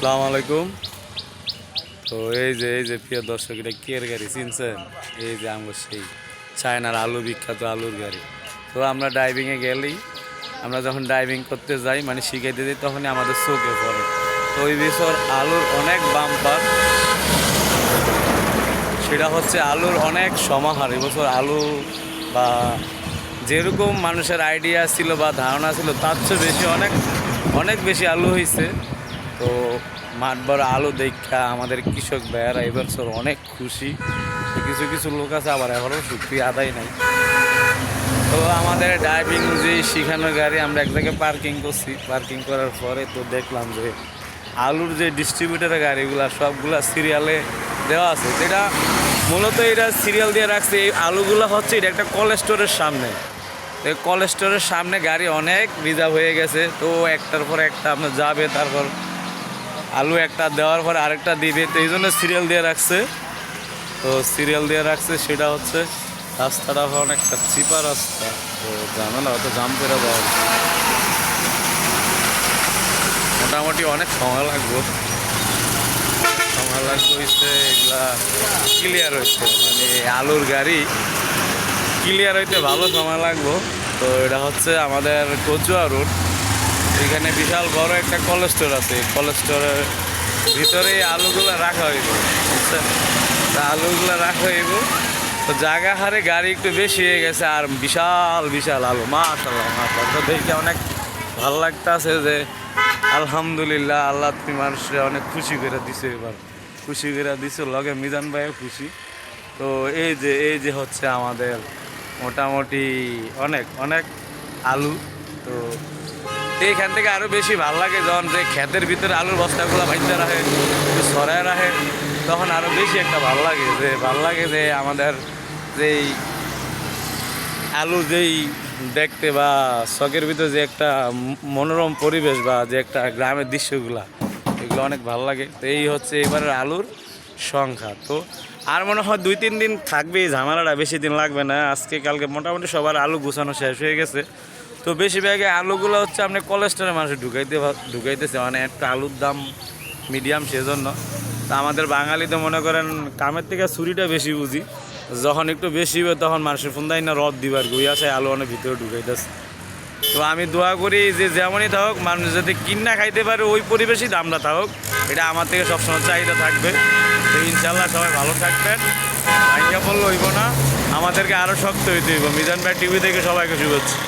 আসসালামু আলাইকুম। তো এই যে এই যে প্রিয় দর্শক, এটা কের গাড়ি চিনছেন? এই যে আমার সেই চায়নার আলু, বিখ্যাত আলুর গাড়ি। তো আমরা ড্রাইভিংয়ে গেলেই, আমরা যখন ড্রাইভিং করতে যাই মানে শিখাইতে যাই, তখনই আমাদের চোখে পড়ে। তো ওই বছর আলুর অনেক বাম্পার। সেটা হচ্ছে আলুর অনেক সমাহার। এবছর আলু বা যেরকম মানুষের আইডিয়া ছিল বা ধারণা ছিল, তার চেয়ে বেশি অনেক অনেক বেশি আলু হয়েছে তো মাঠ বড় আলু দেখা আমাদের কৃষক ভাইয়ারা এবছর অনেক খুশি। কিছু কিছু লোক আছে, আবার এখনও শুক্রিয়া আদায় নাই। তো আমাদের ড্রাইভিং যে শিখানোর গাড়ি, আমরা এক জায়গায় পার্কিং করছি। পার্কিং করার পরে তো দেখলাম যে আলুর যে ডিস্ট্রিবিউটারের গাড়িগুলো, সবগুলা সিরিয়ালে দেওয়া আছে। যেটা মূলত এটা সিরিয়াল দিয়ে রাখছে। এই আলুগুলো হচ্ছে এটা একটা কল স্টোরের সামনে। তো কল সামনে গাড়ি অনেক রিজার্ভ হয়ে গেছে। তো একটার পর একটা আপনার যাবে, তারপর আলু একটা দেওয়ার পর আরেকটা দিবে তো এই জন্য সিরিয়াল দিয়ে রাখছে। তো সিরিয়াল দিয়ে রাখছে, সেটা হচ্ছে রাস্তাটা অনেকটা চিপা রাস্তা। তো ঝামেলা হয়তো জাম করে দেওয়া মোটামুটি অনেক সময় লাগবে। সময় লাগবে হচ্ছে এগুলা ক্লিয়ার হচ্ছে মানে আলুর গাড়ি ক্লিয়ার হইতে ভালো সময় লাগবো। তো এটা হচ্ছে আমাদের কচুয়া রোড এখানে বিশাল বড় একটা কলেজ আছে। কলেজ স্টোরের ভিতরে আলুগুলো রাখা হইব, বুঝছেন? তা আলুগুলো রাখা হইব। তো জায়গা হারে গাড়ি একটু বেশি হয়ে গেছে, আর বিশাল বিশাল আলু মাশাল্লাহ মাশাল্লাহ তো দেখে অনেক ভালো লাগতেছে যে, আলহামদুলিল্লাহ, আল্লাহ তুমি মানুষরা অনেক খুশি করে দিছে এবার। খুশি করে দিছে, লগে মিজান ভাইও খুশি। তো এই যে এই যে হচ্ছে আমাদের মোটামুটি অনেক অনেক আলু। তো এইখান থেকে আরও বেশি ভালো লাগে যখন যে ক্ষেতের ভিতরে আলুর বস্তাগুলো ভাইতে রাখে সরায় রাখে, তখন আরও বেশি একটা ভালো লাগে যে, ভালো লাগে যে আমাদের যেই আলু যেই দেখতে বা শখের ভিতরে যে একটা মনোরম পরিবেশ বা যে একটা গ্রামের দৃশ্যগুলা, এগুলো অনেক ভালো লাগে। তো এই হচ্ছে এবারের আলুর সংখ্যা। তো আর মনে হয় দুই তিন দিন থাকবে এই ঝামেলাটা, বেশি দিন লাগবে না। আজকে কালকে মোটামুটি সবার আলু গুছানো শেষ হয়ে গেছে। তো বেশিরভাগে আলুগুলো হচ্ছে আপনি কোলেস্টোরে মানুষ ঢুকাইতে ঢুকাইতেছে মানে একটা আলুর দাম মিডিয়াম সেজন্য। তা আমাদের বাঙালি তো মনে করেন কামের থেকে ছুরিটা বেশি বুঝি। যখন একটু বেশি হবে তখন মানুষের ফুন্দাই না রদ দিবার গুই আসে আলু অনেক ভিতরে ঢুকাইতেছে। তো আমি দোয়া করি যে যেমনই থাকুক, মানুষ যাতে কিনা খাইতে পারে, ওই পরিবেশই দামটা থাকুক। এটা আমার থেকে সবসময় চাহিদা থাকবে। তো ইনশাল্লাহ সবাই ভালো থাকবেন। ভাইয়া বললে, হইব না। আমাদেরকে আরও শক্ত হইতে হইব। মিজান ভাই টিভি থেকে সবাইকে শুভেচ্ছা।